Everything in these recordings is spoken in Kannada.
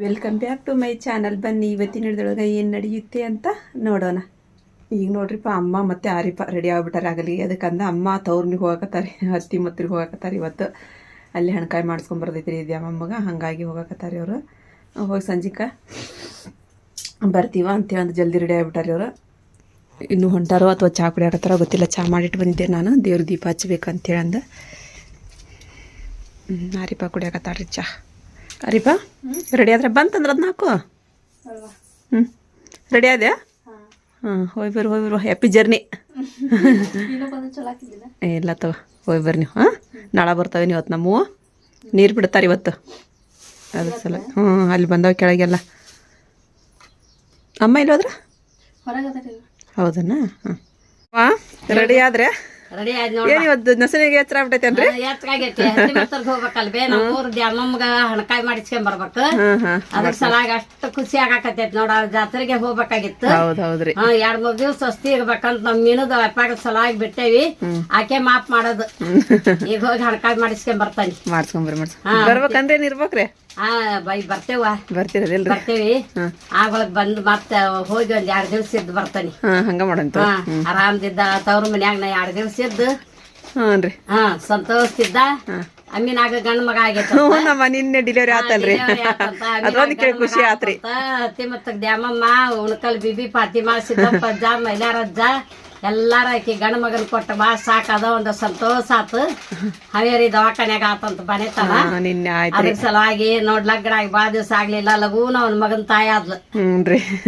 Welcome back to my channel ಬನ್ನಿ ಇವತ್ತಿನ ಹಿಡಿದೊಳಗೆ ಏನು ನಡೆಯುತ್ತೆ ಅಂತ ನೋಡೋಣ. ಈಗ ನೋಡ್ರಿಪ್ಪ ಅಮ್ಮ ಮತ್ತು ಆರಿಪ ರೆಡಿ ಆಗ್ಬಿಟ್ಟಾರೆ ಆಗಲಿ. ಅದಕ್ಕಂದ ಅಮ್ಮ ತವ್ರನಿಗೆ ಹೋಗಕತ್ತಾರೆ ಹತ್ತಿ ಮತ್ತಿಗೆ ಹೋಗಕತ್ತಾರೆ ಇವತ್ತು. ಅಲ್ಲಿ ಹಣ್ಕಾಯಿ ಮಾಡಿಸ್ಕೊಂಬರ್ದೈತ್ರಿ ಇದೆ ಅಮ್ಮಗ ಹಾಗಾಗಿ ಹೋಗಕತ್ತಾರೆ ಅವರು ಹೋಗಿ ಸಂಜಿಕ. ಬರ್ತೀವ ಅಂತೇಳಿ ಒಂದು ಜಲ್ದಿ ರೆಡಿ ಆಗ್ಬಿಟ್ಟಾರೆ ಅವರು ಇನ್ನೂ ಹೊಂಟಾರೋ ಅಥವಾ ಚಹಾ ಕುಡಿಯಾಕತ್ತಾರೋ ಗೊತ್ತಿಲ್ಲ. ಚಹಾ ಮಾಡಿಟ್ಟು ಬಂದಿದ್ದೆ ನಾನು. ದೇವ್ರ ದೀಪ ಹಚ್ಬೇಕಂತೇಳಿ ಅಂದ. ಹ್ಮ್, ಆರಿಪ ಕುಡಿಯಾಕತ್ತಾಳ್ರಿ ಚಹಾ ಅರಿಪ ರೆಡಿ ಆದ್ರೆ ಬಂತಂದ್ರೆ ಅದನ್ನ ಹಾಕು. ಹ್ಞೂ ರೆಡಿ ಆದ್ಯಾ? ಹಾಂ. ಹೋಯ್ ಬರ್ರಿ ಹೋಯ್ ಬರ್ರಿ ಹ್ಯಾಪಿ ಜರ್ನಿ ಇಲ್ಲ ತಗೋ ಹೋಯ್ ಬರ್ರಿ ನೀವು ಹಾಂ? ನಾಳೆ ಬರ್ತಾವೆ ನೀವು ಇವತ್ತು ನಮ್ಮವು. ನೀರು ಬಿಡ್ತಾರೆ ಇವತ್ತು. ಅದ್ರ ಸಲ ಹ್ಞೂ ಅಲ್ಲಿ ಬಂದವ ಕೆಳಗೆಲ್ಲ. ಅಮ್ಮ ಇಲ್ಲೋದ್ರ ಹೌದನ್ನ ಹೌದನ? ಹಾಂ ರೆಡಿ ಆದ್ರೆ? ರೆಡಿ ಆಯ್ತು ಏನು ಇವತ್ತು ನಸನಿಗೆ ಎತ್ತರ ಆಗ್ಬಿಟ್ಟೈತೇನ್ರಿ ಎತ್ತಾಗೈತಿ ಹತ್ತಿ ಮತ್ತರ್ಗ್ ಹೋಗ್ಬೇಕಲ್ ಬೇ ನಮ್ಮ ಊರ್ ದ್ಯಾಮಮ್ಮಗ ಹಣಕಾಯಿ ಮಾಡಿಸ್ಕೊಂಡ್ ಬರ್ಬೇಕು. ಅದ್ರ ಸಲಾಗ ಅಷ್ಟು ಖುಷಿ ಆಗಾಕತ್ತೈತಿ ನೋಡ ಜಾತ್ರೆಗೆ ಹೋಗ್ಬೇಕಾಗಿತ್ತು. ಹೌದು ಹೌದ್ರಿ. ಹಾ ಎರಡ್ ಮೂರ್ ದಿವ್ಸ ಸ್ವಸ್ತಿ ಇರ್ಬೇಕಂತ ನಮ್ ಮೀನದ ವ್ಯಾಪಾರ ಸಲಾಗಿ ಬಿಟ್ಟೇವಿ. ಆಕೆ ಮಾಪ್ ಮಾಡೋದು. ಈಗ ಹೋಗಿ ಹಣಕಾಯಿ ಮಾಡಿಸ್ಕೊಂಡ್ ಬರ್ತಾನೆ. ಮಾಡ್ಸ್ಕೊಂಬರ್ರಿ ಮಾಡ್ಸ್ಕೊಂಡ್. ಬರ್ಬೇಕಂದ್ರೆ ಇರ್ಬೇಕ್ರಿ? ಹಾ ಬೈ ಬರ್ತೇವ ಬರ್ತೀರದಿಲ್ರಿ? ಬರ್ತೇವಿ. ಆಗೊಳಗ್ ಬಂದ್ ಮತ್ತ ಹೋಗಿ ಒಂದ್ ಎರಡ್ ದಿವ್ಸ ಇದ್ದು ಬರ್ತಾನೆ. ಹಾಂ ಹಂಗೆ ಮಾಡಂತ? ಆರಾಮ್ದಿದ್ದ ತವ್ರ ಮನ್ಯಾಗ ನಾ ಎರಡ್ ದಿವ್ಸ ಇದ್ದು. ಹ್ಞೂ ರೀ ಹಾ ಸಂತೋಷದಿದ್ದ. ಅಮ್ಮಿನಾಗ ಗಂಡ ಮಗ ಆಗೈತ ನಮ್ಮ ನಿನ್ನೆ ಡಿಲಿವರಿ ಆತಲ್ರಿ. ಅದೊಂದು ಕೇಳಿ ಖುಷಿ ಆತ್ರಿ. ಮತ್ತೆ ದ್ಯಾಮಮ್ಮ ಉಣಕಲ್ ಬಿಬಿ ಫಾತಿಮಾ ಸಿದ್ದಪ್ಪಜ್ಜ ಮೈಲಾರಜ್ಜ. ಎಲ್ಲಾರ ಆಕಿ ಗಂಡ ಮಗನ್ ಕೊಟ್ಟ ಬಾ ಸಾಕದ ಒಂದು ಸಂತೋಷ ಆತು. ಹಾವೇರಿ ದವಾಖಾನ್ಯಾಗ ಆತಂತ ಬನೇತಾನ ನಿನ್ನೆ ಅದ್ರ ಸಲುವಾಗಿ ನೋಡ್ ಲಗ್ನ ಆಗಿ ಬಾ ದಿವಸ ಆಗ್ಲಿಲ್ಲ ಲಗೂನ ಅವನ ಮಗನ್ ತಾಯಿ ಆದ್ಲು.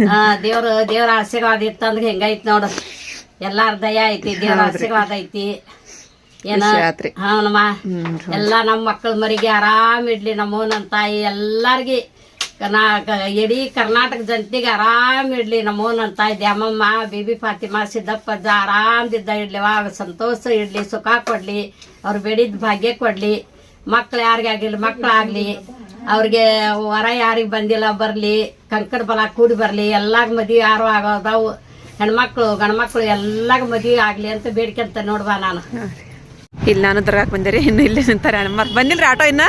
ಆ, ದೇವ್ರ ದೇವ್ರ ಆಶೀರ್ವಾದ ಇತ್ತಂದ್ರೆ ಹೆಂಗೈತ್ ನೋಡು. ಎಲ್ಲಾರ ದಯ ಐತಿ ದೇವ್ರ ಆಶೀರ್ವಾದ ಐತಿ. ಏನ? ಹಾ ನಮ್ಮ ಎಲ್ಲಾ ನಮ್ಮ ಮಕ್ಕಳ ಮರಿಗೆ ಆರಾಮ್ ಇಡ್ಲಿ ನಮ್ಮ ತಾಯಿ ಎಲ್ಲಾರ್ಗಿ. ನಾ ಇಡೀ ಕರ್ನಾಟಕ ಜನತೆಗೆ ಆರಾಮ್ ಇಡ್ಲಿ ನಮ್ಮ ನನ್ನ ತಾಯಿ ದ್ಯಾಮಮ್ಮ ಬಿಬಿ ಫಾತಿಮಾ ಸಿದ್ದಪ್ಪಜ್ಜ ಆರಾಮ್ದಿದ್ದ ಇಡ್ಲಿವ ಸಂತೋಷ ಇಡ್ಲಿ, ಸುಖ ಕೊಡ್ಲಿ, ಅವ್ರು ಬೇಡಿದ ಭಾಗ್ಯ ಕೊಡ್ಲಿ. ಮಕ್ಳು ಯಾರಿಗೆ ಆಗಿರ್ಲಿ ಮಕ್ಳಾಗ್ಲಿ ಅವ್ರಿಗೆ ವರ ಯಾರಿಗೆ ಬಂದಿಲ್ಲ, ಬರ್ಲಿ. ಕಂಕಡ ಬಲ ಕೂಡಿ ಬರ್ಲಿ. ಎಲ್ಲಾಗ ಮದ್ವಿ ಯಾರು ಆಗೋದವು. ಹೆಣ್ಮಕ್ಳು, ಗಂಡ್ಮಕ್ಳು ಎಲ್ಲಾಗ ಮದ್ವಿ ಆಗ್ಲಿ ಅಂತ ಬೇಡ್ಕೊಂತ ನೋಡ್ಬಾ ನಾನು. ಇಲ್ಲಿ, ನಾನು ದರ್ಗಾಕ್ ಬಂದೆ ಇನ್ನು ಇಲ್ಲೇ ನಿಂತಾರೆ. ಬಂದಿಲ್ರಿ ಆಟೋ ಇನ್ನ?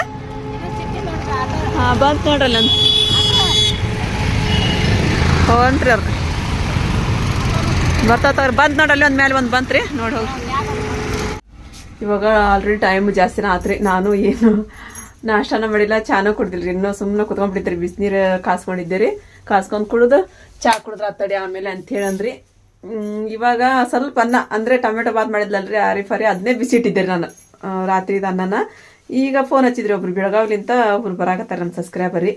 ಹಾಂ ಬಂತು ನೋಡ್ರಿ ನಾನು ಹೋಗ್ರಿ ಅವ್ರು. ಬರ್ತಾವ್ರಿ ಬಂತು ನೋಡಲ್ಲಿ ಒಂದು ಮೇಲೆ ಒಂದು ಬಂತ್ರಿ. ನೋಡಿ ಹೋಗಿ. ಇವಾಗ ಆಲ್ರೆಡಿ ಟೈಮ್ ಜಾಸ್ತಿನ ಆತ್ರಿ. ನಾನು ಏನು ನಾಷ್ಟಾನ ಮಾಡಿಲ್ಲ ಚಾನ ಕುಡ್ದಿಲ್ರಿ. ಇನ್ನೂ ಸುಮ್ಮನೆ ಕುತ್ಕೊಂಡ್ಬಿಟ್ಟಿದ್ರಿ. ಬಿಸಿನೀರು ಕಾಸ್ಕೊಂಡಿದ್ದೆ ರೀ ಕಾಸ್ಕೊಂಡು ಕುಡಿದು ಚಾ ಕುಡಿದ್ರೆ ಆತಡಿ ಆಮೇಲೆ ಅಂತ ಹ್ಮ್, ಇವಾಗ ಸ್ವಲ್ಪ ಅನ್ನ ಅಂದರೆ ಟೊಮೆಟೊ ಬಾತ್ ಮಾಡಿದ್ಲಲ್ರಿ ಆರಿಫಾರಿ ಅದನ್ನೇ ಬಿಸಿಟ್ಟಿದ್ದೆ ನಾನು. ರಾತ್ರಿದ ಅನ್ನನ. ಈಗ ಫೋನ್ ಹಚ್ಚಿದ್ರಿ ಒಬ್ರು ಬೆಳಗಾವ್ಲಿಂತ ಒಬ್ರು ಬರಾಕತ್ತಾರ ನಮ್ಮ ಸಬ್ಸ್ಕ್ರೈಬರ್ ಸಬ್ಸ್ಕ್ರೈಬರಿ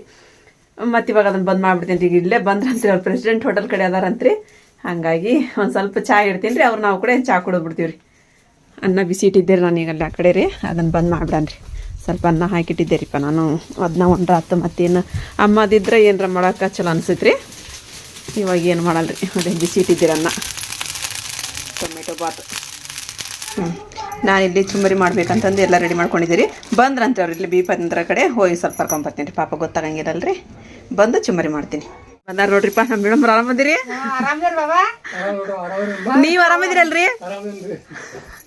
ಮತ್ತು ಇವಾಗ ಅದನ್ನು ಬಂದ್ ಮಾಡ್ಬಿಡ್ತೀನಿ ಈಗ ಇಲ್ಲೇ ಬಂದ್ರಂತ್ರಿ, ಅವ್ರು ಪ್ರೆಸಿಡೆಂಟ್ ಹೋಟೆಲ್ ಕಡೆ ಅದಾರಂತ್ರಿ. ಹಾಗಾಗಿ ಒಂದು ಸ್ವಲ್ಪ ಚಹಾ ಇಡ್ತೀನಿ ರೀ ಅವ್ರು ನಾವು ಕೂಡ ಚಾ ಕುಡಿದ್ಬಿಡ್ತೀವಿ ರೀ ಅನ್ನ ಬಿಸಿ ಇಟ್ಟಿದ್ದೆ ನಾನು ಈಗ ಅಲ್ಲಿ ಆ ಕಡೆ ರೀ. ಅದನ್ನು ಬಂದ್ ಮಾಡ್ಬಿಡನ್ರಿ. ಸ್ವಲ್ಪ ಅನ್ನ ಹಾಕಿಟ್ಟಿದ್ದೆ ರೀಪ್ಪ ನಾನು. ಅದನ್ನ ಒಂದ್ರ ಆತು ಮತ್ತೇನು ಅಮ್ಮದಿದ್ರೆ ಏನರ ಮಾಡೋಕೆ ಚಲೋ ಅನಿಸೈತೆ ರೀ ಇವಾಗ ಏನು ಮಾಡಲ್ರಿ? ಅದೇ ಬಿಸಿ ಇಟ್ಟಿದ್ದೀರ ಅನ್ನ. ಟೊಮೆಟೊ ಬಾತು. ನಾನಿಲ್ಲಿ ಚುಮ್ಮರಿ ಮಾಡ್ಬೇಕಂತಂದು ಎಲ್ಲ ರೆಡಿ ಮಾಡ್ಕೊಂಡಿದ್ದೀರಿ. ಬಂದ್ರಂತೆ ಅವ್ರು ಇಲ್ಲಿ ಬೀಪಂದ್ರ ಕಡೆ. ಹೋಗಿ ಸ್ವಲ್ಪ ಕರ್ಕೊಂಬರ್ತೀನಿ ರೀ. ಪಾಪ ಗೊತ್ತಾಗಂಗಿಲ್ಲಲ್ರಿ ಬಂದು ಚುಮ್ಮರಿ ಮಾಡ್ತೀನಿ. ಬಂದಾರ ನೋಡ್ರಿಪ್ಪ ನಮ್ಮ ಮೇಡಮ್ ಆರಾಮದಿರಿ ನೀವು ಆರಾಮದಿರಲ್ರಿ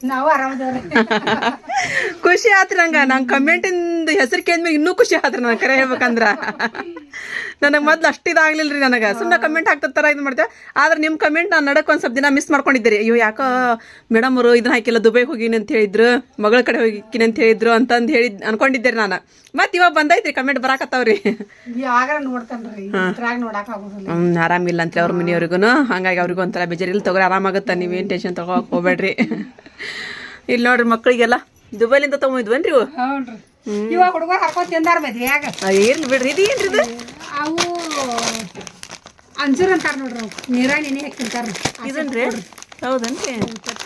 ನಾವು ಆರಾಮದೇವ್ರಿ. ಖುಷಿ ಆತ್ರಿ ನಂಗ. ನಂಗೆ ಇಂದ ಹೆಸರು ಕೇಂದ್ರ ಇನ್ನೂ ಖುಷಿ ಆತ್ರಿ ನಾನು ಕರೆ ಹೇಳ್ಬೇಕಂದ್ರ. ನನಗೆ ಮೊದ್ಲು ಅಷ್ಟು ಇದಾಗ್ಲಿಲ್ರಿ ರೀ ನನಗೆ ಸುಮ್ಮನೆ ಕಮೆಂಟ್ ಹಾಕ್ತಿರ್ತಾರ ಇದು ಮಾಡ್ತೇವೆ ಆದ್ರೆ ನಿಮ್ಮ ಕಮೆಂಟ್ ನಾನು ನಡಕ್ ಒಂದು ಸ್ವಲ್ಪ ದಿನ ಮಿಸ್ ಮಾಡ್ಕೊಂಡಿದ್ದೀರಿ. ಅಯ್ಯೋ ಯಾಕೋ ಮೇಡಮ್ ಅವರು ಇದನ್ನ ಹಾಕಿಲ್ಲ ದುಬೈಗೆ ಹೋಗಿನಿ ಅಂತ ಹೇಳಿದ್ರು ಮಗಳ ಕಡೆ ಹೋಗಿನಿ ಅಂತ ಹೇಳಿದ್ರು ಅಂತಂದು ಹೇಳಿ ಅನ್ಕೊಂಡಿದ್ದೆ ನಾನು. ಮತ್ತೆ ಇವಾಗ ಬಂದೈತ್ರಿ ಕಮೆಂಟ್ ಬರಾಕತ್ತಾವ್ರಿ. ಹ್ಮ್ ಆರಾಮಿಲ್ಲ ಅಂತ ಅವ್ರ ಮನೆಯವ್ರಿಗೂ ಹಂಗಾಗಿ ಅವ್ರಿಗೂ ಒಂಥರ ಬೇಜಾರಿಲ್ಲ ತಗೋರಿ ಆರಾಮಾಗತ್ತ. ನೀವೇನು ಟೆನ್ಷನ್ ತಗೋಕ್ ಹೋಗ್ಬೇಡ್ರಿ. ಇಲ್ಲಿ ನೋಡ್ರಿ ಮಕ್ಕಳಿಗೆಲ್ಲ ದುಬೈಲಿಂದ ತಗೊಂಡಿದ್ವನ್ರಿ ಇವು? ಇವಾಗ ಹುಡುಗರು ಹಾಕೊಂಡ್ ತಿಂದಾರ ಮದ್ವೆಯಾಗ ಇರ್ಲಿ ಬಿಡ್ರಿ ಇದು ಏನ್ರಿ ಇದು? ಅವು ಅಂಜೂರ್ ಅಂತಾರ ನೋಡ್ರಿ ಅವು. ನೀರಾಗ ನೆನೆ ಹಾಕಿ ತಿಂತಾರ ಇದನ್ರಿ? ಹೌದನ್ರಿ?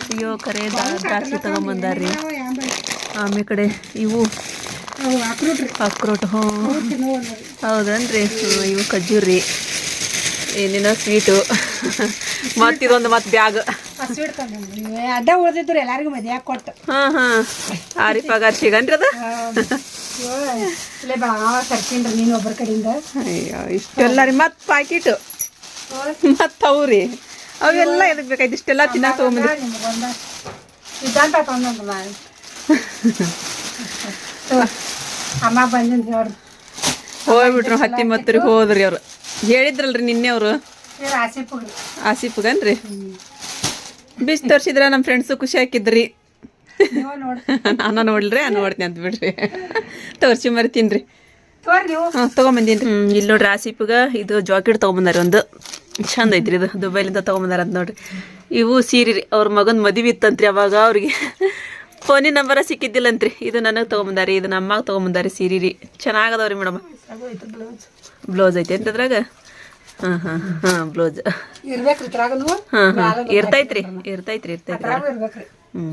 ಅಯ್ಯೋ ಕರೆ ದ್ರಾಕ್ಷಿ ತಗೊಂಬಂದಾರ್ರಿ. ಆಮೇಲೆ ಕಡೆ ಇವು. ಅಕ್ರೋಟ್ ಹ್ಞೂ. ಹೌದನ್ರಿ? ಇವು ಖಜೂರಿ ಏನೇನೋ ಸ್ವೀಟು. ಮತ್ತಿದೊಂದು ಮತ್ತೆ ಬ್ಯಾಗ್. ಅಡ್ಡ ಉಳ್ದಿದ್ರು ಎಲ್ಲಾರಿಗೂ ಕೊಟ್ಟು. ಹಾಂ ಹಾಂ. ಆರಿ ಪಗಾರ್ ಸಿಗನ್ರಿ ಅದು? ಇಲ್ಲೇ ನೀನು ಒಬ್ಬರ ಕಡೆಯಿಂದ. ಅಯ್ಯೋ ಇಷ್ಟೆಲ್ಲ ರೀ ಮತ್ತೆ ಪ್ಯಾಕೆಟ್ ಮತ್ತೆ ಅವು ರೀ ಅವೆಲ್ಲ ಎದಕ್ಕೆ ಬೇಕಾಯ್ತು? ಇಷ್ಟೆಲ್ಲ ತಿನ್ನಕ್ಕೆ ತೊಗೊಂಬಂದ್ರಿ. ಅಮ್ಮ ಬಂದಿಂದ ಹೇಳ್ರಿ ಹೋಗ್ಬಿಟ್ರು ಹತ್ತಿ ಮತ್ತರಿ ಹೋದ್ರಿ ಅವ್ರು. ಹೇಳಿದ್ರಲ್ರಿ ನಿನ್ನೆ ಅವರು. ಆಸಿಫ್ಗನ್ರಿ ಬಿಸ್ ತೋರ್ಸಿದ್ರ ನಮ್ಮ ಫ್ರೆಂಡ್ಸು ಖುಷಿ ಹಾಕಿದ್ರಿ. ನಾನು ನೋಡ್ರಿ ನೋಡ್ತೀನಿ ಅಂತ ಬಿಡ್ರಿ. ತೋರ್ಸಿ ಮರಿತೀನ್ರಿ. ತೋರಿ ನೀವು ಹಾಂ ತೊಗೊಂಬಂದೀನಿ ಇಲ್ಲಿ ನೋಡ್ರಿ ಆಸಿಪ್ಗ ಇದು ಜಾಕೆಟ್ ತೊಗೊಂಬಂದಾರ ಒಂದು. ಚಂದ ಐತ್ರಿ ಇದು ದುಬೈಲಿಂದ ತೊಗೊಂಬಂದಾರ ಅಂತ ನೋಡ್ರಿ. ಇವು ಸೀರೆ ರೀ ಅವ್ರ ಮಗನ ಮದುವೆ ಇತ್ತಂತ್ರಿ ಅವಾಗ ಅವ್ರಿಗೆ. ಫೋನಿನ ನಂಬರ ಸಿಕ್ಕಿದ್ದಿಲ್ಲಂತ್ರಿ. ಇದು ನನಗೆ ತೊಗೊಂಬಂದಾರಿ ಇದು ನಮ್ಮಾಗ ತೊಗೊಂಬಂದಾರಿ ಸೀರೆ ರೀ. ಚೆನ್ನಾಗದವ್ರಿ ಮೇಡಮ್. ಬ್ಲೌಸ್. ಐತೆ ಅಂತ ಅದ್ರಾಗ? ಹಾಂ ಹಾಂ ಹಾಂ ಬ್ಲೌಸ್. ಇರ್ಬೇಕ್ರಿ ಇದ್ರಾಗನು ಹಾಂ ಹಾಂ. ಇರ್ತೈತ್ರಿ ಇರ್ತೈತ್ರಿ ಇರ್ತೈತ್ರಿ. ಇದ್ರಾಗೂ ಇರ್ಬೇಕ್ರಿ. ಹ್ಞೂ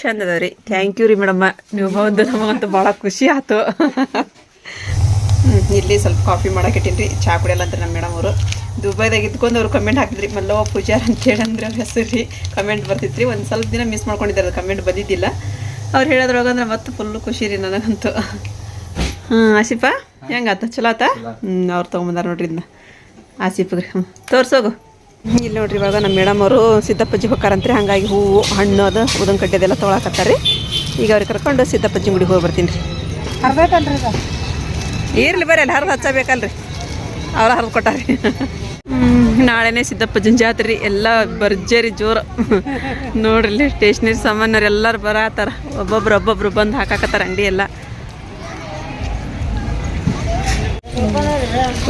ಚಂದ ಅದಾವ್ರಿ. ಥ್ಯಾಂಕ್ ಯು ರೀ ಮೇಡಮ್ಮ. ನೀವು ಬಂದು ನಮಗಂತೂ ಭಾಳ ಖುಷಿ ಆಯ್ತು. ಹ್ಮ್, ಇಲ್ಲಿ ಸ್ವಲ್ಪ ಕಾಫಿ ಮಾಡಕ್ಕೆ ಇಟ್ಟಿನ್ರಿ. ಚಾ ಕುಡಿಯಲ್ಲ ಅಂತ ನಮ್ಮ ಮೇಡಮ್ ಅವರು. ದುಬೈದಾಗ ಇದ್ಕೊಂಡು ಅವ್ರು ಕಮೆಂಟ್ ಹಾಕಿದ್ರಿ ಮಲ್ಲವ ಪೂಜಾರ್ ಅಂತೇಳಿ ಅಂದ್ರೆ ಅವ್ರ ಹೆಸರು ರೀ. ಕಮೆಂಟ್ ಬರ್ತಿತ್ರಿ. ಒಂದು ಸ್ವಲ್ಪ ದಿನ ಮಿಸ್ ಮಾಡ್ಕೊಂಡಿದ್ದಾರೆ ಕಮೆಂಟ್ ಬಂದಿದ್ದಿಲ್ಲ. ಅವ್ರು ಹೇಳೋದ್ರೊಳಗಂದ್ರೆ ಮತ್ತೆ ಫುಲ್ಲು ಖುಷಿ ರೀ ನನಗಂತೂ. ಹ್ಞೂ ಆಶಿಪಾ ಹೆಂಗಾತ ಚಲೋ ಆತ ಹ್ಞೂ ಅವ್ರು ತೊಗೊಂಬಂದಾರ ನೋಡ್ರಿ ಇದನ್ನ ಆಸಿಫ್ಗೆ ಹ್ಞೂ ತೋರ್ಸೋಗು ಇಲ್ಲಿ ನೋಡ್ರಿ ಇವಾಗ ನಮ್ಮ ಮೇಡಮ್ ಅವರು ಸಿದ್ದಪ್ಪಜ್ಜಿ ಹೋಗ್ತಾರಂತ್ರಿ ಹಾಗಾಗಿ ಹೂವು ಹಣ್ಣು ಅದು ಉದನ್ ಕಡ್ಡೆದೆಲ್ಲ ತೊಗೊಳಕತ್ತಾರೆ ಈಗ ಅವ್ರಿಗೆ ಕರ್ಕೊಂಡು ಸಿದ್ದಪ್ಪಜ್ಜಿ ಗುಡಿಗೆ ಹೋಗಿ ಬರ್ತೀನಿ ರೀ ಇರ್ಲಿ ಬರ್ರಿ ಅಲ್ಲಿ ಹರಿದು ಹಚ್ಚಬೇಕಲ್ರಿ. ಅವ್ರ ಹರಿದು ಕೊಟ್ಟಾರಿ ನಾಳೆನೇ ಸಿದ್ದಪ್ಪಜ್ಜನ ಜಾತ್ರೆ ರೀ. ಎಲ್ಲ ಭರ್ಜರಿ ಜೋರು. ನೋಡ್ರಿ ಸ್ಟೇಷನರಿ ಸಾಮಾನ್ಯರು ಎಲ್ಲರೂ ಬರತ್ತಾರ ಒಬ್ಬೊಬ್ರು ಒಬ್ಬೊಬ್ರು ಬಂದು ಹಾಕಾಕತ್ತಾರ ಅಂಗಡಿ ಎಲ್ಲ.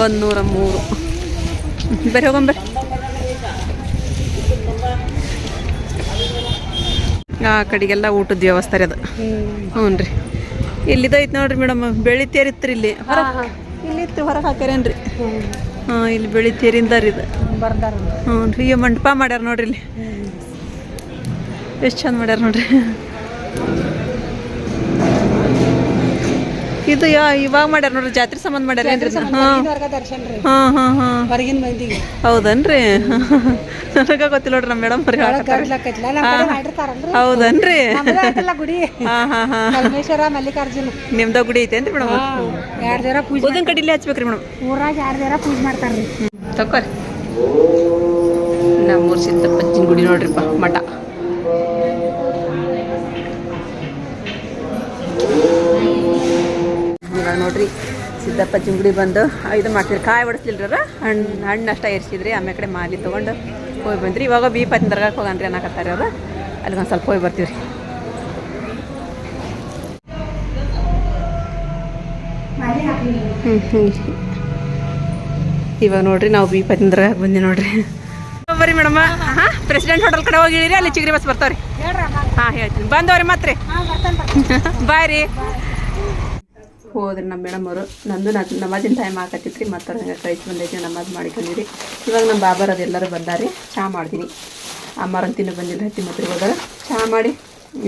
ಒಂದು ನೂರ ಮೂರು. ಬರ್ರಿ ಹೋಗಂಬರ್ರಿ ಆ ಕಡೆಗೆಲ್ಲ ಊಟದ ವ್ಯವಸ್ಥೆ ರೀ ಅದು. ಹ್ಞೂ ರೀ. ಇಲ್ಲಿದೈತೆ ನೋಡ್ರಿ ಮೇಡಮ್ ಬೆಳಿ ತೇರಿತ್ರಿ ಇಲ್ಲಿ ಹೊರಗೆ ಇಲ್ಲಿತ್ತು ಹೊರಗೆ ಹಾಕ್ಯಾರೇನ್ರಿ? ಹಾಂ ಇಲ್ಲಿ ಬೆಳಿ ತೇರಿಂದ ರೀ ಇದು ಹ್ಞೂ ರೀ. ಮಂಟಪ ಮಾಡ್ಯಾರ ನೋಡ್ರಿ ಇಲ್ಲಿ. ಎಷ್ಟು ಚಂದ ಮಾಡ್ಯಾರ ನೋಡ್ರಿ. ಇದು ಯಾ ಇವಾಗ ಮಾಡ್ಯಾರ ನೋಡ್ರಿ ಜಾತ್ರೆ ಸಂಬಂಧ ಮಾಡ್ಯಾರ ಏನ್ರಿ ಹೊರಗಿನ ಮಂದಿಗೆ. ಹೌದನ್ರಿ? ನನಗೆ ಗೊತ್ತಿಲ್ಲ ನೋಡ್ರಿ ನಮ್ಮ ಮೇಡಮ್ ಹೌದನ್ರಿ? ಗುಡಿ. ಹಾಂ ಹಾಂ ಹಾಂ. ಪರಮೇಶ್ವರ ಮಲ್ಲಿಕಾರ್ಜುನ. ನಿಮ್ದ ಗುಡಿ ಐತೇನ್ರಿ ಮೇಡಮ್ ಎರಡ್ ದೇರ ಪೂಜೆ ಉದನ್ ಕಡಿಲಿ ಹಚ್ಬೇಕ್ರಿ ಮೇಡಮ್. ಊರಾಗ ಎರಡ್ ದೇರ ಪೂಜೆ ಮಾಡ್ತಾರ್ರಿ. ತಕೋರಿ ನಮ್ಮೂರ್ ಸಿದ್ದಪ್ಪಜ್ಜಿನ ಗುಡಿ ನೋಡ್ರಿಪ್ಪ ಮಠ. ನೋಡ್ರಿ. ಸಿದ್ದಪ್ಪ ಜುಂಗಡಿ ಬಂದು ಇದು ಮಾಡ್ತಿದ್ರು. ಕಾಯಿ ಹೊಡಿಸ್ಲಿಲ್ರ ಹಣ್ಣು ಹಣ್ಣು ಅಷ್ಟ ಏರ್ಸಿದ್ರಿ ಆಮೇಲೆ ಕಡೆ ಮಾಲಿ ತೊಗೊಂಡು ಹೋಗಿ ಬಂದ್ರಿ. ಇವಾಗ ಬಿ ಪತ್ನಿ ದರ್ಗಾಕ್ಕೆ ಹೋಗನ್ರಿ ಅನ್ನಕತ್ತಾರೆ ಅವರು. ಅಲ್ಲಿಗೆ ಒಂದು ಸ್ವಲ್ಪ ಹೋಗಿ ಬರ್ತೀವಿ ರೀ ಹ್ಞೂ ಹ್ಞೂ ಇವಾಗ ನೋಡ್ರಿ ನಾವು ಬಿ ಪತ್ತಿಂದ್ರ ಬಂದಿ ನೋಡ್ರಿ. ಬರ್ರಿ ಮೇಡಮ್. ಹಾಂ ಪ್ರೆಸಿಡೆಂಟ್ ಹೋಟೆಲ್ ಕಡೆ ಹೋಗಿರಿ ಅಲ್ಲಿ ಚಿಗ್ರಿ ಬಸ್ ಬರ್ತಾವ್ರಿ. ಹಾ ಹೇಳ್ತೀನಿ. ಬಂದವ್ರಿ ಮತ್ತೆ ಬಾಯ್ ರೀ ಹೋದ್ರಿ ನಮ್ಮ ಮೇಡಮ್ ಅವರು, ನಂದು ನಮಾಜಿನ ಟೈಮ್ ಆಗತ್ತಿತ್ರಿ ಮತ್ತು ಹಂಗೆ ಕಳಿಸಿ ಬಂದೈತಿ ನಮಾಜ್ ಮಾಡಿಕೊಂಡಿರಿ. ಇವಾಗ ನಮ್ಮ ಬಾಬರ್ ಅದೆಲ್ಲರೂ ಬಂದಾರಿ ಚಹಾ ಮಾಡ್ತೀನಿ. ಅಮ್ಮಾರಂತಿನೂ ಬಂದಿಲ್ಲ, ಹತ್ತಿ ಮತ್ತೆ ಹೋದಾಗ ಚಹಾ ಮಾಡಿ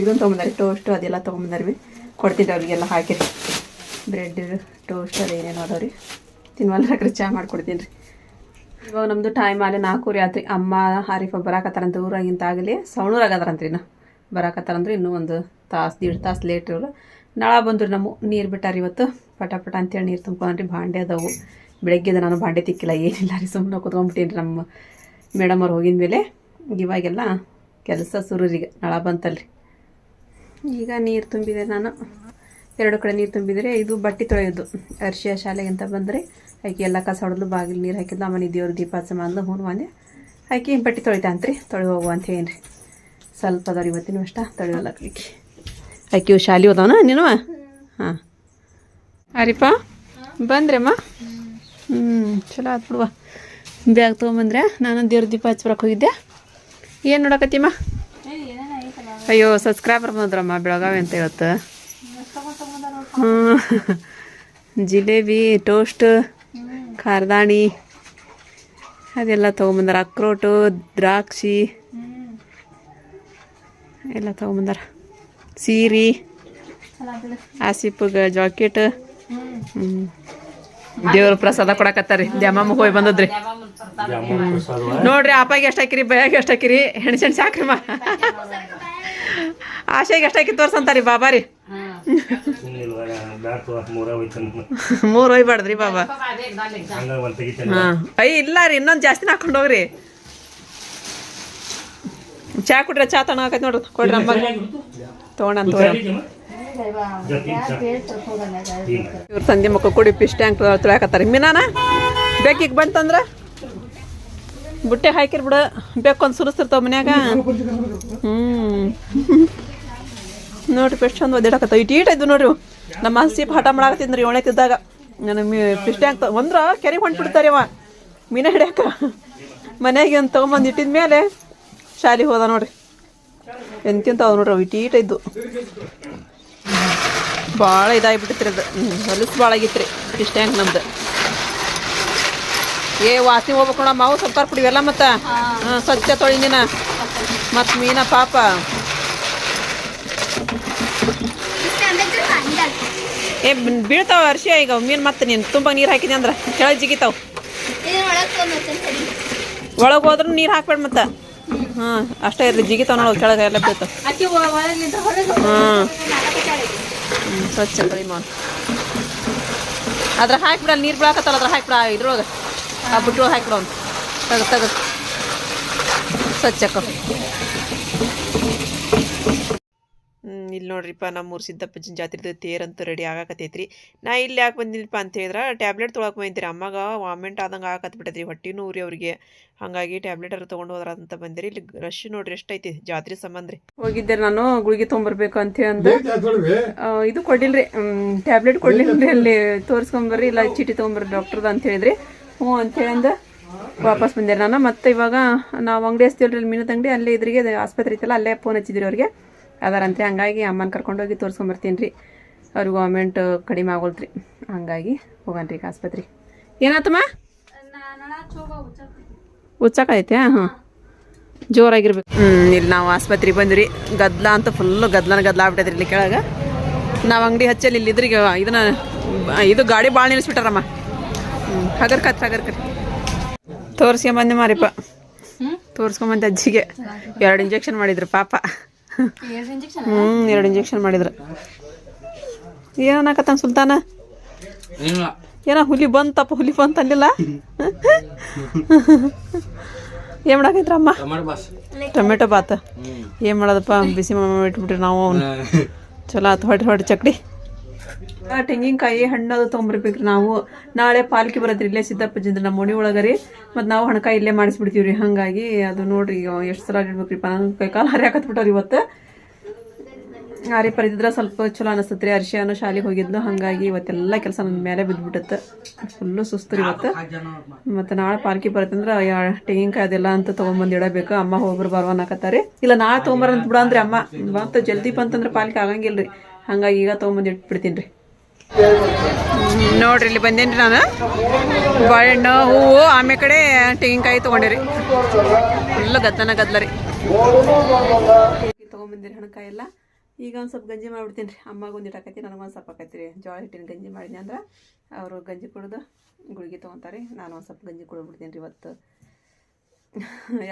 ಇದನ್ನು ತೊಗೊಂಬಂದಾರಿ ಟೋಸ್ಟು ಅದೆಲ್ಲ ತೊಗೊಂಬಂದಾರಿ ಕೊಡ್ತಿದ್ದೆ ಅವರಿಗೆಲ್ಲ ಹಾಕಿರಿ. ಬ್ರೆಡ್ ಟೋಸ್ಟ್ ಅದು ಏನೇನು ಅದಾವ್ರಿ. ತಿನ್ವಲ್ಲ ಹಾಕ್ರಿ ಚಹಾ ಮಾಡ್ಕೊಡ್ತೀನಿ ರೀ ಇವಾಗ ನಮ್ಮದು ಟೈಮ್ ಅಲ್ಲಿ ನಾಲ್ಕೂರಿ ಆತ್ರಿ. ಅಮ್ಮ, ಹಾರಿಫ ಬರಾಕತ್ತಾರಂತ ಊರಾಗಿಂತ ಆಗಲಿ ಸವಣೂರಾಗದಾರಂತ್ರಿ ನಾ ಬರಾಕತ್ತಾರಂದ್ರೆ ಇನ್ನೂ ಒಂದು ತಾಸು, ದೀಡ್ ತಾಸು ಲೇಟ್ ಇರೋಲ್ಲ ನಾಳೆ ಬಂದರು ನಮ್ಮ ನೀರು ಬಿಟ್ಟಾರ ಇವತ್ತು. ಪಟ ಪಟ ಅಂತೇಳಿ ನೀರು ತುಂಬ್ಕೊಂಡ್ರಿ, ಭಾಂಡೆ ಅದಾವು. ಬೆಳಗ್ಗೆದ ನಾನು ಭಾಂಡೆ ತಿಕ್ಕಿಲ್ಲ, ಏನಿಲ್ಲ ರೀ ಸುಮ್ಮನೆ ಕುತ್ಕೊಂಡ್ಬಿಟ್ಟೀನಿ ನಮ್ಮ ಮೇಡಮ್ ಅವ್ರು ಹೋಗಿದ ಮೇಲೆ. ಇವಾಗೆಲ್ಲ ಕೆಲಸ ಸುರು ಈಗ ಬಂತಲ್ಲ ಬಂತಲ್ರಿ. ಈಗ ನೀರು ತುಂಬಿದೆ ನಾನು. ಎರಡು ಕಡೆ ನೀರು ತುಂಬಿದರೆ ಇದು ಬಟ್ಟೆ ತೊಳೆಯೋದು. ಅರ್ಶಿಯ ಶಾಲೆಗೆ ಅಂತ ಬಂದರೆ ಆಕೆ ಎಲ್ಲ ಕಸ ಹೊಡೆದು ಬಾಗಿಲು ನೀರು ಹಾಕಿದ್ದು ಮನೆ ದೇವ್ರ ದೀಪ ಹಚ್ಚ ಅಂದು ಹೂನು ಮಂದೆ ಆಕೆ ಬಟ್ಟೆ ರೀ ತೊಳೆ ಹೋಗು ಅಂತ ಹೇಳಿ ಸ್ವಲ್ಪ ಅದಾವ್ರಿ ಇವತ್ತಿನ ಅಷ್ಟ, ತೊಳೆಯೋಲ್ಲ ಇವು ಶಾಲೆ ಹೋದವನ ನೀನು? ಹಾಂ. ಅರಿಪ ಬಂದ್ರಮ್ಮ? ಹ್ಞೂ ಚಲೋ ಆಯ್ತು ಬಿಡುವ. ಬ್ಯಾಗ್ ತೊಗೊಂಬಂದ್ರೆ ನಾನು ದೇವ್ರ ದೀಪ ಹಚ್ಬರಕ್ಕೆ ಹೋಗಿದ್ದೆ. ಏನು ನೋಡಕತ್ತಿಮ್ಮ? ಅಯ್ಯೋ ಸಬ್ಸ್ಕ್ರೈಬರ್ ಬಂದ್ರಮ್ಮ ಬೆಳಗಾವಿ ಅಂತ ಇವತ್ತು. ಹ್ಞೂ ಜಿಲೇಬಿ ಟೋಸ್ಟ್ ಖಾರದಾಣಿ ಅದೆಲ್ಲ ತೊಗೊಂಬಂದಾರ. ಅಕ್ರೋಟು ದ್ರಾಕ್ಷಿ. ಎಲ್ಲ ತೊಗೊಂಬಂದಾರ. ಸೀರೆ ಆಸಿಪ್ಗೆ ಜಾಕೆಟ್. ಹ್ಞೂ ದೇವ್ರ ಪ್ರಸಾದ ಕೊಡಕತ್ತಾರಿ. ದ್ಯಾಮಮ್ಮ ಹೋಗಿ ಬಂದದ್ರಿ. ನೋಡ್ರಿ ಅಪ್ಪಾಗೆ ಎಷ್ಟು ಹಾಕಿರಿ ಬಯಾಗ ಎಷ್ಟು ಹಾಕಿರಿ. ಹೆಣ್ಸೆ ಹೆಣ್ಸೆ ಹಾಕ್ರಿ ಮಾ ಆಶೆಗೆ ಎಷ್ಟು ಹಾಕಿ ತೋರ್ಸಂತಾರಿ ಬಾಬಾ ರೀ. ಮೂರು ಒಯ್ಬಾರ್ದ್ರಿ ಬಾಬಾ. ಹಾಂ. ಅಯ್ಯ ಇಲ್ಲ ರೀ ಇನ್ನೊಂದು ಜಾಸ್ತಿನ ಹಾಕೊಂಡು ಹೋಗ್ರಿ. ಚಾ ಕುಡ್ರಿ ಚಾ ತಣ ಹಾಕೈತಿ ನೋಡ್ರಿ ಕೊಡ್ರಿ ಅಮ್ಮ. ಇವ್ರು ಸಂಜೆ ಮಕ್ಕ ಕುಡಿ ಪಿಸ್ ಟ್ಯಾಂಕ್ ತೊಳ್ಯಾಕತ್ತಾರೆ ಮೀನಾನ ಬೇಕೀಗ ಬಂತಂದ್ರ ಬುಟ್ಟೆ ಹಾಕಿರ್ ಬಿಡು ಬೇಕೊಂದು ಸುರಿಸ್ತಿರ್ತಾವ ಮನ್ಯಾಗ. ಹ್ಞೂ ನೋಡ್ರಿ ಪೆಸ್ಟ್ ಚಂದ ಒದ್ದಾಡಕತ್ತಾವ. ಇಟ್ ಈಟ್ ಇದ್ದು ನೋಡ್ರಿ. ನಮ್ಮ ಹಸಿ ಹಠ ಮಾಡಾಕತ್ತಿದ್ರಿ ಒಣತಿದ್ದಾಗ ನನ್ನ ಮೀ ಫಿಶ್ ಟ್ಯಾಂಕ್ ಒಂದ್ರ ಕೆರೆಗೆ ಹೊಂಟ್ಬಿಡ್ತಾರೆ ಅವ ಮೀನ ಹಿಡಿಯಾಕ. ಮನ್ಯಾಗ ಏನ್ ತೊಗೊಂಬಂದು ಇಟ್ಟಿದ್ಮೇಲೆ ಶಾಲೆಗೆ ಹೋದ ನೋಡ್ರಿ. ಎಂತಿಂತ ಅವ್ ನೋಡ್ರಿ ಅವು ಇಟ್ ಈಟ ಇದ್ದು. ಭಾಳ ಇದಾಗಿಬಿಟ್ಟಿತ್ರಿ ಅದು. ಹೊಲಸು ಭಾಳ ಆಗಿತ್ರಿ ಫಿಶ್ ಟ್ಯಾಂಕ್ ನಮ್ದು. ಏ ವಾಸಿ ಹೋಗ್ಬೇಕು ನೋಡ ಮಾವು ಸ್ವಲ್ಪ ಕುಡಿವೆಲ್ಲ ಮತ್ತೆ? ಹಾಂ ಸ್ವಚ್ಛ ತೊಳಿಂದಿನ ಮತ್ತು ಮೀನ ಪಾಪ. ಏ ಬೀಳ್ತಾವ ಅರ್ಶಿ ಈಗ ಮೀನು ಮತ್ತೆ ನೀನು ತುಂಬ ನೀರು ಹಾಕಿದೆ ಅಂದ್ರೆ ಕೆಳಗೆ ಜಿಗಿತಾವ. ಒಳಗೆ ಹೋದ್ರೂ ನೀರು ಹಾಕ್ಬೇಡ ಮತ್ತೆ. ಹಾಂ ಅಷ್ಟೇ ಇರ್ಲಿ. ಜಿಗಿತಾವ ನೋಡು ಕೆಳಗೆ ಎಲ್ಲ ಬೀಳ್ತಾವ. ಸ್ವಚ್ಛ ತೊಳಿ ಮಾಡಿ. ಅದ್ರ ಹಾಕ್ಬಿಡ ನೀರು ಬಿಡಾಕತ್ತಲ್ಲ ಅದ್ರ ಹಾಕ್ಬಿಡ ಇದ್ರೊಳಗೆ. ಆ ಬುಟ್ಟೊಳಗೆ ಹಾಕ್ಬಿಡ ಅವ್ನು. ತೆಗೆದು ತಗದು ಸ್ವಚ್ಛ ಹ್ಮ್, ಇಲ್ಲಿ ನೋಡ್ರಿಪ್ಪ ನಮ್ಮೂರು ಸಿದ್ದಪ್ಪಜ್ಜನ ಜಾತ್ರೆದು ತೇರಂತೂ ರೆಡಿ ಆಗಾಕತ್ತೈತ್ರಿ. ನಾ ಇಲ್ಲಿ ಯಾಕೆ ಬಂದಿಲ್ಲಪ್ಪ ಅಂತ ಹೇಳಿದ್ರೆ ಟ್ಯಾಬ್ಲೆಟ್ ತೊಳಕ್ ಬಂದಿರಿ ಅಮ್ಮಗೆ ವಾಮಿಂಟ್ ಆದಂಗೆ ಆಗಕತ್ ಬಿಟ್ಟೈತ್ರಿ ಹೊಟ್ಟಿನೂ ಉರಿ ಅವ್ರಿಗೆ. ಹಂಗಾಗಿ ಟ್ಯಾಬ್ಲೆಟ್ ಅವ್ರು ತೊಗೊಂಡು ಹೋದ್ರ ಅಂತ ಬಂದಿರಿ. ಇಲ್ಲಿ ರಶ್ ನೋಡ್ರಿ ಎಷ್ಟೈತಿ ಜಾತ್ರೆ ಸಂಬಂಧ ರೀ. ಹೋಗಿದ್ದೆ ನಾನು ಗುಳಿಗೆ ತೊಗೊಂಬರ್ಬೇಕು ಅಂತ ಅಂದು ಆ, ಇದು ಕೊಡ್ಲಿಲ್ರಿ ಟ್ಯಾಬ್ಲೆಟ್ ಕೊಡ್ಲಿಲ್ರಿ ಅಲ್ಲಿ ತೋರಿಸ್ಕೊಂಬರ್ರಿ ಇಲ್ಲ ಚೀಟಿ ತೊಗೊಂಬರ್ರಿ ಡಾಕ್ಟರ್ದು ಅಂತ ಹೇಳಿದ್ರಿ. ಹ್ಞೂ ಅಂತ ಹೇಳಿಂದ ವಾಪಸ್ ಬಂದೆ ನಾನು. ಮತ್ತೆ ಇವಾಗ ನಾವು ಅಂಗಡಿ ಹಚ್ತೀವಲ್ರಿ ಅಲ್ಲಿ ಮೀನದ ಅಂಗಡಿ ಅಲ್ಲೇ ಇದ್ರಿಗೆ ಆಸ್ಪತ್ರೆ ಐತಲ್ಲ ಅಲ್ಲೇ ಫೋನ್ ಹಚ್ಚಿದ್ರಿ ಅವ್ರಿಗೆ. ಅದಾರಂತೆ. ಹಂಗಾಗಿ ಅಮ್ಮನ ಕರ್ಕೊಂಡೋಗಿ ತೋರಿಸ್ಕೊಂಬರ್ತೀನಿ ರೀ ಅವ್ರಿಗೆ ಗೌರ್ಮೆಂಟ್ ಕಡಿಮೆ ಆಗೋಲ್ತ್ರಿ. ಹಂಗಾಗಿ ಹೋಗನ್ರಿ ಈಗ ಆಸ್ಪತ್ರೆ. ಏನಾತಮ್ಮ? ಉಚ್ಚಾಕೈತೆ ಹಾಂ. ಜೋರಾಗಿರ್ಬೇಕು. ಹ್ಞೂ ಇಲ್ಲಿ ನಾವು ಆಸ್ಪತ್ರೆಗೆ ಬಂದ್ರಿ ಗದ್ಲ ಅಂತ ಫುಲ್ಲು ಗದ್ಲನ ಗದ್ಲ ಆಗ್ಬಿಟ್ಟೈತ್ರಿ ಇಲ್ಲಿ ಕೆಳಗೆ. ನಾವು ಅಂಗಡಿ ಹಚ್ಚಲ್ಲಿ ಇಲ್ಲಿ ಇದ್ರಿಗೆ ಇದನ್ನ ಇದು ಗಾಡಿ ಭಾಳ ನಿಲ್ಲಿಸ್ಬಿಟ್ಟಾರಮ್ಮ ಹ್ಞೂ ಹಗರ್ಕತ್ ಹಗರ್ಕತ್ ತೋರಿಸ್ಕೊಂಬಂದೆ ಮಾರಿಪ್ಪ. ತೋರಿಸ್ಕೊಂಬಂದೆ ಅಜ್ಜಿಗೆ. ಎರಡು ಇಂಜೆಕ್ಷನ್ ಮಾಡಿದ್ರು ಪಾಪ. ಹ್ಞೂ ಎರಡು ಇಂಜೆಕ್ಷನ್ ಮಾಡಿದ್ರು. ಏನನ್ನಕತ್ತಾನ ಸುಲ್ತಾನ? ಏನೋ ಹುಲಿ ಬಂತಪ್ಪ ಹುಲಿ ಬಂತ ಅಲ್ಲಿಲ್ಲ ಏನು ಮಾಡಾಕೈತ್ರಮ್ಮ? ಟೊಮೆಟೊ ಬಾತ್. ಏನು ಮಾಡೋದಪ್ಪ ಬಿಸಿ ಮಾಮ ಇಟ್ಬಿಟ್ರಿ ನಾವು ಅವ್ನ. ಚಲೋ ಆತು ಹೊಟ್ಟೆ ಹೊಟ್ಟೆ ಚಕ್ಡಿ. ತೆಂಗಿನಕಾಯಿ ಹಣ್ಣದು ತೊಗೊಂಬರ್ಬೇಕ್ರಿ ನಾವು. ನಾಳೆ ಪಾಲ್ಕಿ ಬರತ್ರಿ ಇಲ್ಲೇ ಸಿದ್ದಪ್ಪಜಿಂದ ನಮ್ಮ ಮನೆ ಒಳಗೆ ರೀ. ಮತ್ತು ನಾವು ಹಣಕಾಯಿ ಇಲ್ಲೇ ಮಾಡಿಸ್ಬಿಡ್ತೀವಿ ರೀ ಹಾಗಾಗಿ ಅದು ನೋಡ್ರಿ ಎಷ್ಟು ಸಲ ಇಡ್ಬೇಕ್ರಿ ನಂಗೆ ಕೈ ಕಾಲು ಹರಿ ಬಿಟ್ಟವ್ರಿ ಇವತ್ತು. ಆರಿ ಪರಿದಿದ್ರೆ ಸ್ವಲ್ಪ ಚಲೋ ಅನಿಸ್ತತ್ರಿ. ಅರಿಶಿನ ಶಾಲೆಗೆ ಹೋಗಿದ್ದು ಹಾಗಾಗಿ ಇವತ್ತೆಲ್ಲ ಕೆಲಸ ನನ್ನ ಮೇಲೆ ಬಿದ್ದುಬಿಟ್ಟತ್ತೆ ಫುಲ್ಲು ಸುಸ್ತು ರೀ ಇವತ್ತು. ಮತ್ತು ನಾಳೆ ಪಾಲ್ಕಿ ಬರತ್ತಂದ್ರೆ ತೆಂಗಿನಕಾಯಿ ಅದೆಲ್ಲ ಅಂತ ತೊಗೊಂಬಂದು ಇಡಬೇಕು. ಅಮ್ಮ ಹೋಗ್ರು ಬರುವ ಅನ್ನಕತ್ತಾರೆ. ಇಲ್ಲ ನಾಳೆ ತೊಗೊಂಬರಂತ ಬಿಡ ಅಂದ್ರಿ ಅಮ್ಮ ಬಂತು ಜಲ್ದಿ ಬಂತಂದ್ರೆ ಪಾಲ್ಕಿ ಆಗಂಗಿಲ್ಲ ರೀ ಹಾಗಾಗಿ ಈಗ ತೊಗೊಂಬಂದು ಇಟ್ಬಿಡ್ತೀನಿ ರೀ ನೋಡ್ರಿ, ಇಲ್ಲಿ ಬಂದೇನ್ರಿ ನಾನು. ಬಾಳೆಹಣ್ಣು, ಹೂವು ಆಮೇಲೆ ಕಡೆ ತೆಂಗಿನಕಾಯಿ ತೊಗೊಂಡಿರಿ ಫುಲ್ ಗದ್ದನ ಗದ್ದಲ ರೀ. ತೊಗೊಂಬಂದಿರಿ ಹಣಕಾಯಿ ಎಲ್ಲ. ಈಗ ಒಂದು ಸ್ವಲ್ಪ ಗಂಜಿ ಮಾಡಿಬಿಡ್ತೀನಿ ರೀ ಅಮ್ಮಗೆ ಒಂದು ಇಟ್ಟಾಕೈತಿ ನನಗೊಂದು ಸ್ವಲ್ಪ ಆಕೈತಿ ರೀ. ಜೋಳ ಹಿಟ್ಟಿನ ಗಂಜಿ ಮಾಡಿದ್ನಿ ಅಂದ್ರೆ ಅವರು ಗಂಜಿ ಕುಡಿದು ಗುಳಿಗೆ ತೊಗೊತಾರೆ. ನಾನು ಒಂದು ಸ್ವಲ್ಪ ಗಂಜಿ ಕುಡಿದ್ಬಿಡ್ತೀನಿ ರೀ ಇವತ್ತು.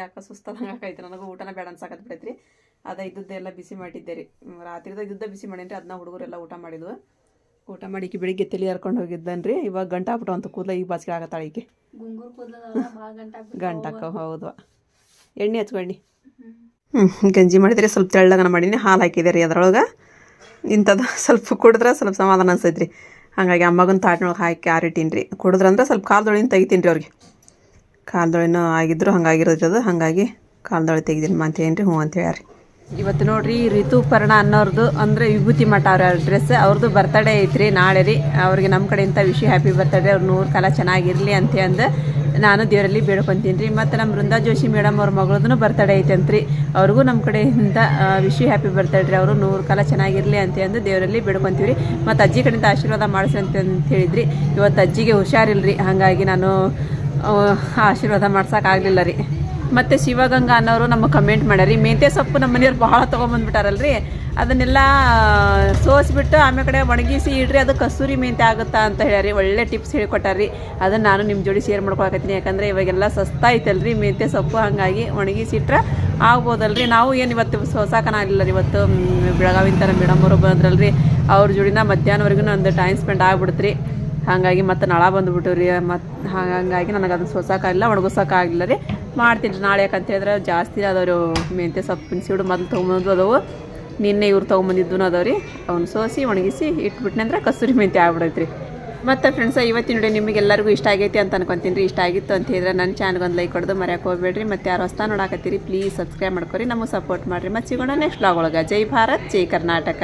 ಯಾಕೆ ಸುಸ್ತಾದಂಗೆ ಆಕೈತಿ ನನಗೂ ಊಟನ ಬೇಡ ಅನ್ಸಾಕತ್ ಬಿಟ್ಟೈತ್ರಿ ಅದ ಇದ್ದದ್ದೆಲ್ಲ ಬಿಸಿ ಮಾಡಿದ್ದೆ ರೀ. ರಾತ್ರಿದ ಇದ್ದದ್ದ ಬಿಸಿ ಮಾಡೇನಿ ಅದನ್ನ ಹುಡುಗರೆಲ್ಲ ಊಟ ಮಾಡಿದ್ವು. ಊಟ ಮಾಡಿ ಈಕಿ ಬೆಳಿಗ್ಗೆ ತಲೆ ಹರ್ಕೊಂಡು ಹೋಗಿದ್ದಾನೆ ರೀ. ಇವಾಗ ಗಂಟ ಆಗ್ಬಿಟ್ಟು ಅಂತ ಕೂದಲ ಈಗ ಬಾಚಿಗೆ ಆಗತ್ತಾಳ ಈಕೆ. ಗಂಟಕ್ಕ ಹೌದು. ಎಣ್ಣೆ ಹಚ್ಕೊಂಡು. ಹ್ಞೂ ಗಂಜಿ ಮಾಡಿದ್ರೆ ಸ್ವಲ್ಪ ತೆಳ್ಳಗನ ಮಾಡೀನಿ. ಹಾಲು ಹಾಕಿದೆ ರೀ ಅದ್ರೊಳಗೆ. ಇಂಥದ್ದು ಸ್ವಲ್ಪ ಕುಡಿದ್ರೆ ಸ್ವಲ್ಪ ಸಮಾಧಾನ ಅನ್ಸೈತೆ ರೀ ಹಾಗಾಗಿ ಅಮ್ಮಗನ ತಾಟ್ನೊಳಗೆ ಹಾಕಿ ಆರಿಟ್ಟೀನಿ ರೀ. ಕುಡಿದ್ರಂದ್ರೆ ಸ್ವಲ್ಪ ಕಾಲ್ದೊಳಿನ ತೆಗಿತೀನಿ ರೀ ಅವ್ರಿಗೆ. ಕಾಲ್ದೊಳಿನೂ ಆಗಿದ್ರು ಹಂಗಾಗಿರೋದು ಅದು. ಹಾಗಾಗಿ ಕಾಲ್ದೊಳಿ ತೆಗಿದೀನಿ. ಮಾಂತೇನು ರೀ ಹ್ಞೂ ಅಂತ ಹೇಳ್ಯಾರಿ. ಇವತ್ತು ನೋಡ್ರಿ ಋತುಪರ್ಣ ಅನ್ನೋರ್ದು, ಅಂದ್ರೆ ವಿಭೂತಿ ಮಠ ಅವ್ರ ಡ್ರೆಸ್ ಅವ್ರದ್ದು ಬರ್ತ್ಡೇ ಐತ್ರಿ, ನಾಳೆ ರೀ. ಅವ್ರಿಗೆ ನಮ್ಮ ಕಡೆಯಿಂದ ವಿಶಿ ಹ್ಯಾಪಿ ಬರ್ತ್ಡೇ ಅವ್ರು ನೂರು ಕಾಲ ಚೆನ್ನಾಗಿರಲಿ ಅಂತ ಅಂದು ನಾನು ದೇವರಲ್ಲಿ ಬೇಡ್ಕೊತೀನಿ ರೀ. ಮತ್ತು ನಮ್ಮ ವೃಂದಾ ಜೋಶಿ ಮೇಡಮ್ ಅವ್ರ ಮಗಳದೂ ಬರ್ತಡೇ ಐತೆ ಅಂತ್ರಿ. ಅವ್ರಿಗೂ ನಮ್ಮ ಕಡೆಯಿಂದ ವಿಶಿ ಹ್ಯಾಪಿ ರೀ. ಅವರು ನೂರು ಕಾಲ ಚೆನ್ನಾಗಿರಲಿ ಅಂತ ಅಂದು ದೇವರಲ್ಲಿ ಬೇಡ್ಕೊತೀವಿ ರೀ. ಮತ್ತು ಅಜ್ಜಿ ಕಡೆಯಿಂದ ಆಶೀರ್ವಾದ ಮಾಡಿಸ್ರಿ ಅಂತ ಹೇಳಿದ್ರಿ. ಇವತ್ತು ಅಜ್ಜಿಗೆ ಹುಷಾರಿಲ್ರಿ. ಹಾಗಾಗಿ ನಾನು ಆಶೀರ್ವಾದ ಮಾಡ್ಸೋಕ್ಕಾಗಲಿಲ್ಲ ರೀ. ಮತ್ತು ಶಿವಗಂಗಾ ಅನ್ನೋರು ನಮಗೆ ಕಮೆಂಟ್ ಮಾಡ್ಯಾರಿ. ಮೆಂತ್ಯ ಸೊಪ್ಪು ನಮ್ಮ ಮನೆಯವ್ರು ಭಾಳ ತೊಗೊಂಬಂದ್ಬಿಟ್ಟಾರಲ್ರಿ. ಅದನ್ನೆಲ್ಲ ಸೋಸಿಬಿಟ್ಟು ಆಮೇಲೆ ಕಡೆ ಒಣಗಿಸಿ ಇಡ್ರಿ, ಅದು ಕಸೂರಿ ಮೆಂತ್ಯ ಆಗುತ್ತಾ ಅಂತ ಹೇಳ್ಯಾರಿ. ಒಳ್ಳೆ ಟಿಪ್ಸ್ ಹೇಳಿಕೊಟ್ಟಾರಿ. ಅದನ್ನು ನಾನು ನಿಮ್ಮ ಜೋಡಿ ಶೇರ್ ಮಾಡ್ಕೊಳಕತ್ತೀನಿ. ಯಾಕಂದರೆ ಇವಾಗೆಲ್ಲ ಸಸ್ತಾ ಐತಲ್ರಿ ಮೆಂತ್ಯ ಸೊಪ್ಪು. ಹಾಗಾಗಿ ಒಣಗಿಸಿಟ್ರೆ ಆಗ್ಬೋದಲ್ರಿ. ನಾವು ಏನು ಇವತ್ತು ಸೋಸಾಕನ ಆಗಿಲ್ಲ ರೀ ಇವತ್ತು ಬೆಳಗಾವಿನ ಥರ ಮೇಡಮ್ ಬಂದ್ರಲ್ರಿ. ಅವ್ರ ಜೋಡಿನ ಮಧ್ಯಾಹ್ನವರೆಗೂ ಒಂದು ಟೈಮ್ ಸ್ಪೆಂಡ್ ಆಗ್ಬಿಡ್ತು ರೀ ಹಾಗಾಗಿ ಮತ್ತೆ ನಳ ಬಂದುಬಿಟ್ಟು ರೀ ಮತ್ತು ಹಾಗಾಗಿ ನನಗೆ ಅದನ್ನು ಸೋಸೋಕ್ಕಾಗಿಲ್ಲ ಒಣಗಿಸೋಕ್ಕಾಗಿಲ್ಲ ರೀ. ಮಾಡ್ತೀನಿ ನಾಳೆ ಯಾಕಂತ ಹೇಳಿದ್ರೆ ಜಾಸ್ತಿ ಅದಾವ್ರಿ ಮೆಂತ್ಯ ಸೊಪ್ಪಿನ ಸೀಡು ಮೊದಲು ತೊಗೊಂಬಂದು ಅದಾವು. ನಿನ್ನೆ ಇವ್ರು ತೊಗೊಂಬಂದಿದ್ದು ಅದಾವ್ರಿ ಅವ್ನು ಸೋಸಿ, ಒಣಗಿಸಿ, ಇಟ್ಬಿಟ್ನೆ ಅಂದ್ರೆ ಕಸೂರಿ ಮೆಂತ್ಯ ಆಗ್ಬಿಡೈತ್ರಿ. ಮತ್ತು ಫ್ರೆಂಡ್ಸ ಇವತ್ತಿನ ವಿಡಿಯೋ ನಿಮಗೆಲ್ಲರಿಗೂ ಇಷ್ಟ ಆಗೈತಿ ಅಂತ ಅನ್ಕೊಂತೀನಿ ರೀ. ಇಷ್ಟ ಆಗಿತ್ತು ಅಂತ ಹೇಳಿದ್ರೆ ನನ್ನ ಚಾನಲ್ಗೆ ಒಂದು ಲೈಕ್ ಕೊಡೋದು ಮರ್ಯಾಕೆ ಹೋಗ್ಬೇಡ್ರಿ. ಮತ್ತು ಯಾರು ಹೊಸ್ತಾ ನೋಡಾಕತ್ತೀರಿ ಪ್ಲೀಸ್ ಸಬ್ಸ್ಕ್ರೈಬ್ ಮಾಡ್ಕೊರಿ. ನಮಗೆ ಸಪೋರ್ಟ್ ಮಾಡಿರಿ. ಮತ್ತು ಸಿಗೋಣ ನೆಕ್ಸ್ಟ್ ಲಾಗ್ ಒಳಗೆ. ಜೈ ಭಾರತ್, ಜೈ ಕರ್ನಾಟಕ.